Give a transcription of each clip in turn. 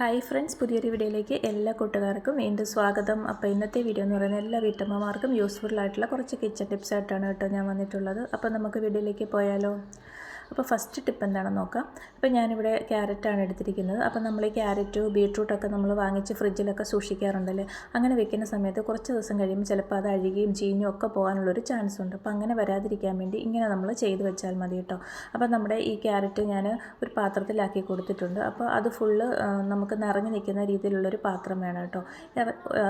Hi friends പുതിയൊരു വീഡിയോയിലേക്ക് എല്ലാ കൂട്ടുകാർക്കും വീണ്ടും സ്വാഗതം. അപ്പോൾ ഇന്നത്തെ വീഡിയോ എന്ന് പറയുന്നത് എല്ലാ വീട്ടമ്മമാർക്കും യൂസ്ഫുൾ ആയിട്ടുള്ള കുറച്ച് കിച്ചൺ ടിപ്സ് ആയിട്ടാണ് കേട്ടോ ഞാൻ വന്നിട്ടുള്ളത്. അപ്പോൾ നമുക്ക് വീഡിയോയിലേക്ക് പോയാലോ? അപ്പോൾ ഫസ്റ്റ് ടിപ്പ് എന്താണെന്ന് നോക്കാം. അപ്പോൾ ഞാനിവിടെ ക്യാരറ്റാണ് എടുത്തിരിക്കുന്നത്. അപ്പോൾ നമ്മൾ ഈ ക്യാരറ്റ് ബീട്രൂട്ടൊക്കെ നമ്മൾ വാങ്ങിച്ച് ഫ്രിഡ്ജിലൊക്കെ സൂക്ഷിക്കാറുണ്ടല്ലേ? അങ്ങനെ വെക്കുന്ന സമയത്ത് കുറച്ച് ദിവസം കഴിയുമ്പോൾ ചിലപ്പോൾ അത് അഴുകിയും ചീഞ്ഞും ഒക്കെ പോകാനുള്ളൊരു ചാൻസ് ഉണ്ട്. അപ്പോൾ അങ്ങനെ വരാതിരിക്കാൻ വേണ്ടി ഇങ്ങനെ നമ്മൾ ചെയ്ത് വെച്ചാൽ മതി കേട്ടോ. അപ്പോൾ നമ്മുടെ ഈ ക്യാരറ്റ് ഞാൻ ഒരു പാത്രത്തിലാക്കി കൊടുത്തിട്ടുണ്ട്. അപ്പോൾ അത് ഫുള്ള് നമുക്ക് നിറഞ്ഞു നിൽക്കുന്ന രീതിയിലുള്ളൊരു പാത്രം വേണം കേട്ടോ.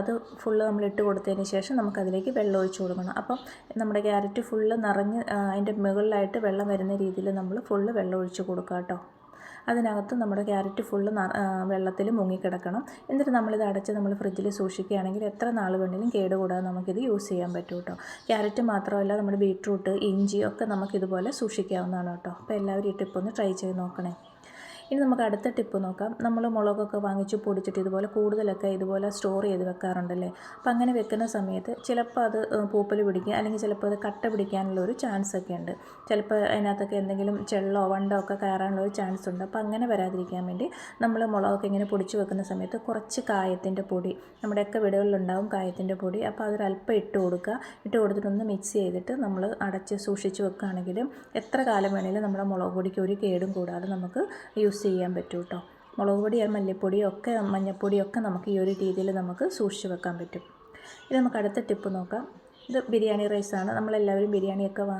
അത് ഫുള്ള് നമ്മൾ ഇട്ട് കൊടുത്തതിന് ശേഷം നമുക്കതിലേക്ക് വെള്ളം ഒഴിച്ച് കൊടുക്കണം. അപ്പം നമ്മുടെ ക്യാരറ്റ് ഫുള്ള് നിറഞ്ഞ് അതിന്റെ മുകളിലായിട്ട് വെള്ളം വരുന്ന രീതിയിൽ നമ്മൾ ഫുള്ള് വെള്ളം ഒഴിച്ച് കൊടുക്കുക കേട്ടോ. അതിനകത്ത് നമ്മുടെ ക്യാരറ്റ് ഫുള്ള് വെള്ളത്തിൽ മുങ്ങിക്കിടക്കണം എന്നിട്ട് നമ്മളിത് അടച്ച് നമ്മൾ ഫ്രിഡ്ജിൽ സൂക്ഷിക്കുകയാണെങ്കിൽ എത്ര നാൾ വേണമെങ്കിലും കേടുകൂടാതെ നമുക്കിത് യൂസ് ചെയ്യാൻ പറ്റും കേട്ടോ. ക്യാരറ്റ് മാത്രമല്ല നമ്മുടെ ബീട്രൂട്ട് ഇഞ്ചി ഒക്കെ നമുക്കിതുപോലെ സൂക്ഷിക്കാവുന്നതാണ് കേട്ടോ. അപ്പോൾ എല്ലാവരും ഈ ടിപ്പ് ഒന്ന് ട്രൈ ചെയ്ത് നോക്കണേ. ഇനി നമുക്ക് അടുത്ത ടിപ്പ് നോക്കാം. നമ്മൾ മുളകൊക്കെ വാങ്ങിച്ച് പൊടിച്ചിട്ട് ഇതുപോലെ കൂടുതലൊക്കെ ഇതുപോലെ സ്റ്റോർ ചെയ്ത് വെക്കാറുണ്ടല്ലേ? അപ്പോൾ അങ്ങനെ വെക്കുന്ന സമയത്ത് ചിലപ്പോൾ അത് പൂപ്പൽ പിടിക്കുക അല്ലെങ്കിൽ ചിലപ്പോൾ അത് കട്ട പിടിക്കാനുള്ള ഒരു ചാൻസ് ഒക്കെ ഉണ്ട്. ചിലപ്പോൾ അതിനകത്തൊക്കെ എന്തെങ്കിലും ചെള്ളോ വണ്ടോ ഒക്കെ കയറാനുള്ള ഒരു ചാൻസ് ഉണ്ട്. അപ്പോൾ അങ്ങനെ വരാതിരിക്കാൻ വേണ്ടി നമ്മൾ മുളകൊക്കെ ഇങ്ങനെ പൊടിച്ച് വെക്കുന്ന സമയത്ത് കുറച്ച് കായത്തിന്റെ പൊടി നമ്മുടെയൊക്കെ വീടുകളിലുണ്ടാവും കായത്തിന്റെ പൊടി അപ്പോൾ അതൊരല്പം ഇട്ട് കൊടുക്കുക. ഇട്ട് കൊടുത്തിട്ടൊന്ന് മിക്സ് ചെയ്തിട്ട് നമ്മൾ അടച്ച് സൂക്ഷിച്ച് വെക്കുകയാണെങ്കിലും എത്ര കാലം വേണമെങ്കിലും നമ്മുടെ മുളക് പൊടിക്ക് ഒരു കേടും കൂടാതെ നമുക്ക് യൂസ് യൂസ് ചെയ്യാൻ പറ്റും കേട്ടോ മുളക് പൊടി മല്ലിപ്പൊടിയോ ഒക്കെ മഞ്ഞൾപ്പൊടിയൊക്കെ നമുക്ക് ഈ ഒരു രീതിയിൽ നമുക്ക് സൂക്ഷിച്ച് വെക്കാൻ പറ്റും. ഇനി നമുക്ക് അടുത്ത ടിപ്പ് നോക്കാം. ഇത് ബിരിയാണി റൈസാണ്. നമ്മളെല്ലാവരും ബിരിയാണിയൊക്കെ വാ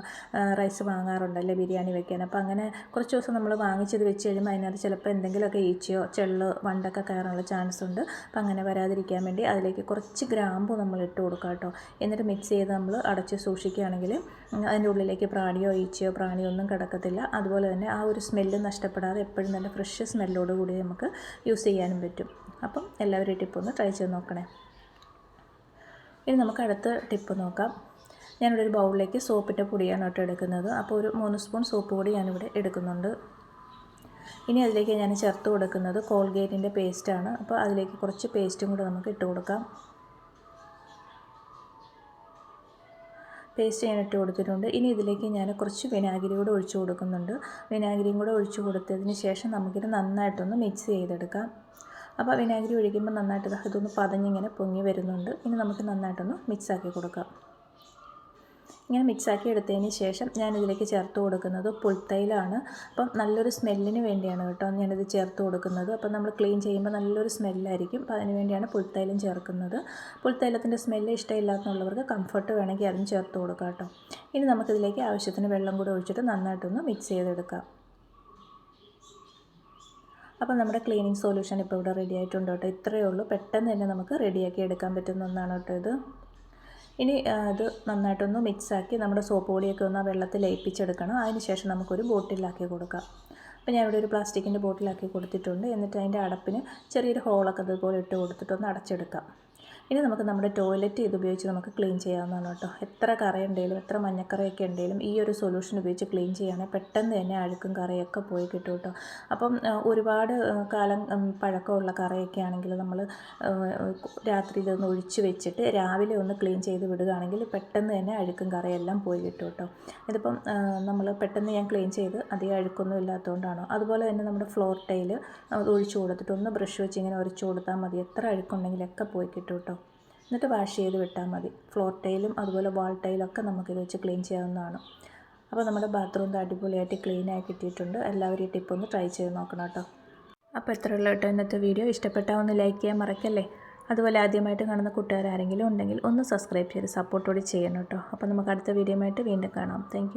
റൈസ് വാങ്ങാറുണ്ടല്ലേ ബിരിയാണി വെക്കാൻ. അപ്പോൾ അങ്ങനെ കുറച്ച് ദിവസം നമ്മൾ വാങ്ങിച്ചത് വെച്ച് കഴിയുമ്പോൾ അതിനകത്ത് ചിലപ്പോൾ എന്തെങ്കിലുമൊക്കെ ഈച്ചയോ ചെള്ള് വണ്ടൊക്കെ കയറാനുള്ള ചാൻസ് ഉണ്ട്. അപ്പോൾ അങ്ങനെ വരാതിരിക്കാൻ വേണ്ടി അതിലേക്ക് കുറച്ച് ഗ്രാമ്പു നമ്മൾ ഇട്ട് കൊടുക്കുക കേട്ടോ എന്നിട്ട് മിക്സ് ചെയ്ത് നമ്മൾ അടച്ച് സൂക്ഷിക്കുകയാണെങ്കിൽ അതിന്റെ ഉള്ളിലേക്ക് പ്രാണിയോ ഈച്ചയോ പ്രാണിയോ ഒന്നും കിടക്കത്തില്ല. അതുപോലെ തന്നെ ആ ഒരു സ്മെല്ല് നഷ്ടപ്പെടാതെ എപ്പോഴും തന്നെ ഫ്രഷ് സ്മെല്ലോട് കൂടി നമുക്ക് യൂസ് ചെയ്യാനും പറ്റും. അപ്പം എല്ലാവരും ടിപ്പൊന്ന് ട്രൈ ചെയ്ത് നോക്കണേ. ഇനി നമുക്ക് അടുത്ത ടിപ്പ് നോക്കാം. ഞാനിവിടെ ഒരു ബൗളിലേക്ക് സോപ്പിന്റെ പൊടിയാണ് കേട്ടോ എടുക്കുന്നത്. അപ്പോൾ ഒരു മൂന്ന് സ്പൂൺ സോപ്പ് പൊടി ഞാനിവിടെ എടുക്കുന്നുണ്ട്. ഇനി അതിലേക്ക് ഞാൻ ചേർത്ത് കൊടുക്കുന്നത് കോൾഗേറ്റിന്റെ പേസ്റ്റാണ് അപ്പോൾ അതിലേക്ക് കുറച്ച് പേസ്റ്റും കൂടെ നമുക്ക് ഇട്ട് കൊടുക്കാം. പേസ്റ്റ് ഞാൻ ഇട്ട് കൊടുത്തിട്ടുണ്ട്. ഇനി ഇതിലേക്ക് ഞാൻ കുറച്ച് വിനാഗിരി കൂടെ ഒഴിച്ചു കൊടുക്കുന്നുണ്ട്. വിനാഗിരിയും കൂടെ ഒഴിച്ചു കൊടുത്തതിന് ശേഷം നമുക്കിത് നന്നായിട്ടൊന്ന് മിക്സ് ചെയ്തെടുക്കാം. അപ്പോൾ വിനാഗിരി ഒഴിക്കുമ്പോൾ നന്നായിട്ട് ഇതൊന്ന് പതഞ്ഞിങ്ങനെ പൊങ്ങി വരുന്നുണ്ട്. ഇനി നമുക്ക് നന്നായിട്ടൊന്ന് മിക്സാക്കി കൊടുക്കാം. ഇങ്ങനെ മിക്സാക്കി എടുത്തതിന് ശേഷം ഞാനിതിലേക്ക് ചേർത്ത് കൊടുക്കുന്നത് പുൽത്തൈലാണ്. അപ്പം നല്ലൊരു സ്മെല്ലിന് വേണ്ടിയാണ് കേട്ടോ ഞാനിത് ചേർത്ത് കൊടുക്കുന്നത്. അപ്പം നമ്മൾ ക്ലീൻ ചെയ്യുമ്പോൾ നല്ലൊരു സ്മെല്ലായിരിക്കും. അപ്പോൾ അതിന് വേണ്ടിയാണ് പുൽത്തൈലും ചേർക്കുന്നത്. പുൽത്തൈലത്തിന്റെ സ്മെല്ല് ഇഷ്ടമില്ലാത്തുള്ളവർക്ക് കംഫർട്ട് വേണമെങ്കിൽ അതും ചേർത്ത് കൊടുക്കാം കേട്ടോ. ഇനി നമുക്കിതിലേക്ക് ആവശ്യത്തിന് വെള്ളം കൂടി ഒഴിച്ചിട്ട് നന്നായിട്ടൊന്ന് മിക്സ് ചെയ്തെടുക്കാം. അപ്പോൾ നമ്മുടെ ക്ലീനിങ് സൊല്യൂഷൻ ഇപ്പോൾ ഇവിടെ റെഡി ആയിട്ടുണ്ട് കേട്ടോ. ഇത്രയേ ഉള്ളൂ. പെട്ടെന്ന് തന്നെ നമുക്ക് റെഡിയാക്കി എടുക്കാൻ പറ്റുന്ന ഒന്നാണ് കേട്ടോ ഇത്. ഇനി അത് നന്നായിട്ടൊന്ന് മിക്സാക്കി നമ്മുടെ സോപ്പ് പൊടിയൊക്കെ ഒന്ന് ആ വെള്ളത്തിൽ ലയിപ്പിച്ചെടുക്കണം. അതിന് ശേഷം നമുക്കൊരു ബോട്ടിലാക്കി കൊടുക്കാം. അപ്പോൾ ഞാൻ ഇവിടെ ഒരു പ്ലാസ്റ്റിക്കിന്റെ ബോട്ടിലാക്കി കൊടുത്തിട്ടുണ്ട്. എന്നിട്ട് അതിന്റെ അടപ്പിന് ചെറിയൊരു ഹോളൊക്കെ അതുപോലെ ഇട്ട് കൊടുത്തിട്ടൊന്ന് അടച്ചെടുക്കാം. ഇനി നമുക്ക് നമ്മുടെ ടോയ്ലറ്റ് ഇത് ഉപയോഗിച്ച് നമുക്ക് ക്ലീൻ ചെയ്യാവുന്നതാണ് കേട്ടോ. എത്ര കറയുണ്ടെങ്കിലും എത്ര മഞ്ഞക്കറയൊക്കെ ഉണ്ടെങ്കിലും ഈ ഒരു സൊല്യൂഷൻ ഉപയോഗിച്ച് ക്ലീൻ ചെയ്യുകയാണെങ്കിൽ പെട്ടെന്ന് തന്നെ അഴുക്കും കറിയൊക്കെ പോയി കിട്ടും കേട്ടോ. അപ്പം ഒരുപാട് കാലം പഴക്കമുള്ള കറിയൊക്കെ ആണെങ്കിൽ നമ്മൾ രാത്രി ഇതൊന്ന് ഒഴിച്ച് വെച്ചിട്ട് രാവിലെ ഒന്ന് ക്ലീൻ ചെയ്ത് വിടുകയാണെങ്കിൽ പെട്ടെന്ന് തന്നെ അഴുക്കും കറിയെല്ലാം പോയി കിട്ടും കേട്ടോ. ഇതിപ്പം നമ്മൾ പെട്ടെന്ന് ഞാൻ ക്ലീൻ ചെയ്ത് അധികം അഴുക്കൊന്നും ഇല്ലാത്തതുകൊണ്ടാണോ? അതുപോലെ തന്നെ നമ്മുടെ ഫ്ലോർ ടൈൽ ഒഴിച്ചു കൊടുത്തിട്ട് ഒന്ന് ബ്രഷ് വെച്ച് ഇങ്ങനെ ഉരച്ചു കൊടുത്താൽ മതി. എത്ര അഴുക്കുണ്ടെങ്കിലൊക്കെ പോയി കിട്ടും കേട്ടോ. എന്നിട്ട് വാഷ് ചെയ്ത് വിട്ടാൽ മതി. ഫ്ലോർ ടൈലും അതുപോലെ വാൾ ടൈലൊക്കെ നമുക്കിത് വെച്ച് ക്ലീൻ ചെയ്യാവുന്നതാണ്. അപ്പോൾ നമ്മുടെ ബാത്റൂം അടിപൊളിയായിട്ട് ക്ലീനായി കിട്ടിയിട്ടുണ്ട്. എല്ലാവരും ഈ ടിപ്പ് ഒന്ന് ട്രൈ ചെയ്ത് നോക്കണം കേട്ടോ. അപ്പോൾ എത്ര ഉള്ള കേട്ടോ ഇന്നത്തെ വീഡിയോ ഇഷ്ടപ്പെട്ടാൽ ഒന്ന് ലൈക്ക് ചെയ്യാൻ മറക്കല്ലേ? അതുപോലെ ആദ്യമായിട്ട് കാണുന്ന കൂട്ടുകാരാരെങ്കിലും ഉണ്ടെങ്കിൽ ഒന്ന് സബ്സ്ക്രൈബ് ചെയ്ത് സപ്പോർട്ടോടെ ചെയ്യണം കേട്ടോ. അപ്പോൾ നമുക്ക് അടുത്ത വീഡിയോ ആയിട്ട് വീണ്ടും കാണാം. താങ്ക്